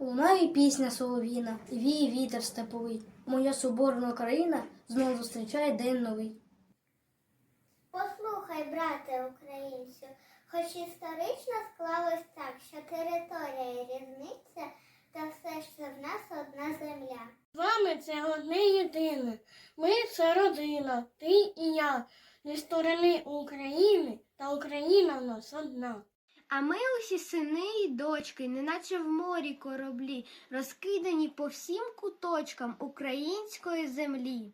Лунає пісня солов'їна, віє вітер степовий. Моя соборна країна знову зустрічає день новий. Послухай, брате українцю, хоч історично склалось так, що територія різниця, та все ж це в нас одна земля. З вами це одне єдине. Ми це родина, ти і я. Зі сторони України та Україна в нас одна. А ми усі сини і дочки, неначе в морі кораблі, розкидані по всім куточкам української землі.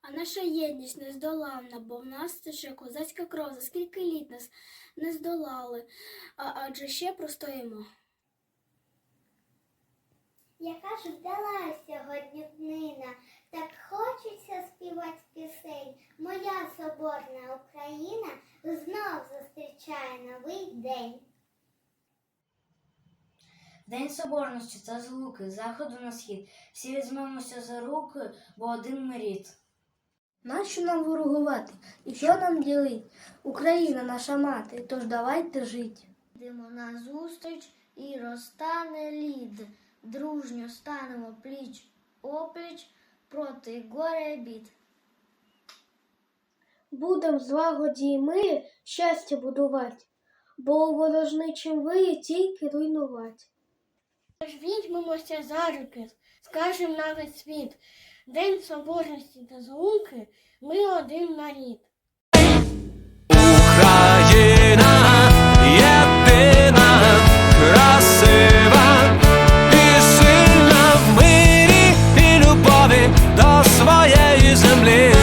А наша єдність нездоланна, бо в нас тече козацька кров, за скільки літ нас не здолали, а адже ще простоїмо. Яка ж вдалась сьогодні днина, так хочеться співати пісень. Моя соборна Україна знов зустрічає новий день. День соборності та злуки, заходу на схід. Всі візьмемося за руки, бо один ми рід. Нащо нам ворогувати? І що нам ділить? Україна наша мати, тож давайте жить. Йдемо на зустріч і розтане лід. Дружньо станемо пліч опліч проти горя бід. Будем злагоді і мирі щастя будувати, бо у ворожничим виє тільки руйнувати. Тож візьмемося за руки, скажем на весь світ. День соборності та звуки ми один нарід. Україна єдина, красива і сильна в мирі і любові до своєї землі.